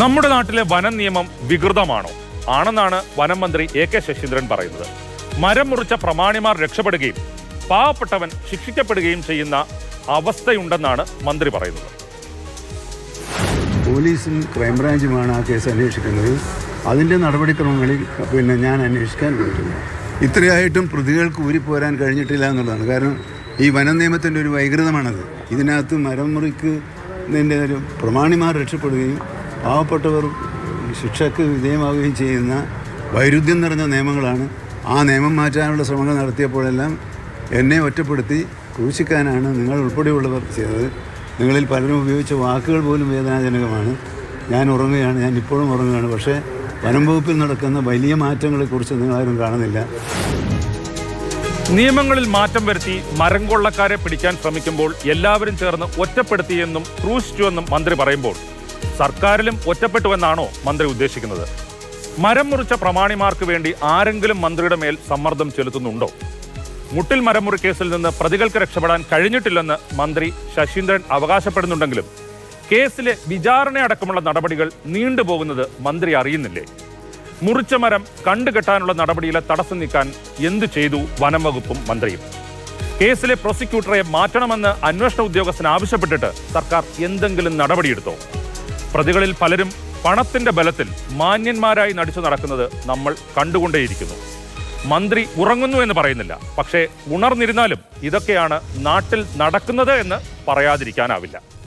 നമ്മുടെ നാട്ടിലെ വനം നിയമം വികൃതമാണോ? ആണെന്നാണ് വനം മന്ത്രി എ കെ ശശീന്ദ്രൻ പറയുന്നത്. മരം മുറിച്ച പ്രമാണിമാർ രക്ഷപ്പെടുകയും പാവപ്പെട്ടവൻ ശിക്ഷിക്കപ്പെടുകയും ചെയ്യുന്ന അവസ്ഥയുണ്ടെന്നാണ് മന്ത്രി പറയുന്നത്. പോലീസും ക്രൈംബ്രാഞ്ചുമാണ് ആ കേസ് അന്വേഷിക്കുന്നത് അതിന്റെ നടപടിക്രമങ്ങളിൽ പിന്നെ ഞാൻ അന്വേഷിക്കാൻ പോയിട്ടില്ല. ഇത്രയായിട്ടും പ്രതികൾക്ക് ഊരിപ്പോരാൻ കഴിഞ്ഞിട്ടില്ല എന്നുള്ളതാണ്. കാരണം ഈ വനം നിയമത്തിന്റെ ഒരു വൈകൃതമാണത്. ഇതിനകത്ത് മരം മുറിക്ക് ഒരു പ്രമാണിമാർ രക്ഷപ്പെടുകയും പാവപ്പെട്ടവർ ശിക്ഷയ്ക്ക് വിധേയമാവുകയും ചെയ്യുന്ന വൈരുദ്ധ്യം നിറഞ്ഞ നിയമങ്ങളാണ്. ആ നിയമം മാറ്റാനുള്ള ശ്രമങ്ങൾ നടത്തിയപ്പോഴെല്ലാം എന്നെ ഒറ്റപ്പെടുത്തി ക്രൂശിക്കാനാണ് നിങ്ങൾ ഉൾപ്പെടെയുള്ളവർ ചെയ്തത്. നിങ്ങളിൽ പലരും ഉപയോഗിച്ച വാക്കുകൾ പോലും വേദനാജനകമാണ്. ഞാൻ ഉറങ്ങുകയാണ് ഞാൻ ഇപ്പോഴും ഉറങ്ങുകയാണ്. പക്ഷേ വനം വകുപ്പിൽ നടക്കുന്ന വലിയ മാറ്റങ്ങളെക്കുറിച്ച് നിങ്ങളാരും കാണുന്നില്ല. നിയമങ്ങളിൽ മാറ്റം വരുത്തി മരം കൊള്ളക്കാരെ പിടിക്കാൻ ശ്രമിക്കുമ്പോൾ എല്ലാവരും ചേർന്ന് ഒറ്റപ്പെടുത്തിയെന്നും ക്രൂശിച്ചുവെന്നും മന്ത്രി പറയുമ്പോൾ സർക്കാരിലും ഒറ്റപ്പെട്ടുവെന്നാണോ മന്ത്രി ഉദ്ദേശിക്കുന്നത്? മരം മുറിച്ച പ്രമാണിമാർക്ക് വേണ്ടി ആരെങ്കിലും മന്ത്രിയുടെ മേൽ സമ്മർദ്ദം ചെലുത്തുന്നുണ്ടോ? മുട്ടിൽ മരമുറി കേസിൽ നിന്ന് പ്രതികൾക്ക് രക്ഷപ്പെടാൻ കഴിഞ്ഞിട്ടില്ലെന്ന് മന്ത്രി ശശീന്ദ്രൻ അവകാശപ്പെടുന്നുണ്ടെങ്കിലും കേസിലെ വിചാരണയടക്കമുള്ള നടപടികൾ നീണ്ടുപോകുന്നത് മന്ത്രി അറിയുന്നില്ലേ? മുറിച്ച മരം കണ്ടുകെട്ടാനുള്ള നടപടിയിലെ തടസ്സം നീക്കാൻ എന്തു ചെയ്തു വനം വകുപ്പും മന്ത്രിയും? കേസിലെ പ്രോസിക്യൂട്ടറെ മാറ്റണമെന്ന് അന്വേഷണ ഉദ്യോഗസ്ഥൻ ആവശ്യപ്പെട്ടിട്ട് സർക്കാർ എന്തെങ്കിലും നടപടിയെടുത്തോ? പ്രതികളിൽ പലരും പണത്തിന്റെ ബലത്തിൽ മാന്യന്മാരായി നടിച്ചു നടക്കുന്നത് നമ്മൾ കണ്ടുകൊണ്ടേയിരിക്കുന്നു. മന്ത്രി ഉറങ്ങുന്നു എന്ന് പറയുന്നില്ല. പക്ഷേ ഉണർന്നിരുന്നാലും ഇതൊക്കെയാണ് നാട്ടിൽ നടക്കുന്നത് എന്ന് പറയാതിരിക്കാനാവില്ല.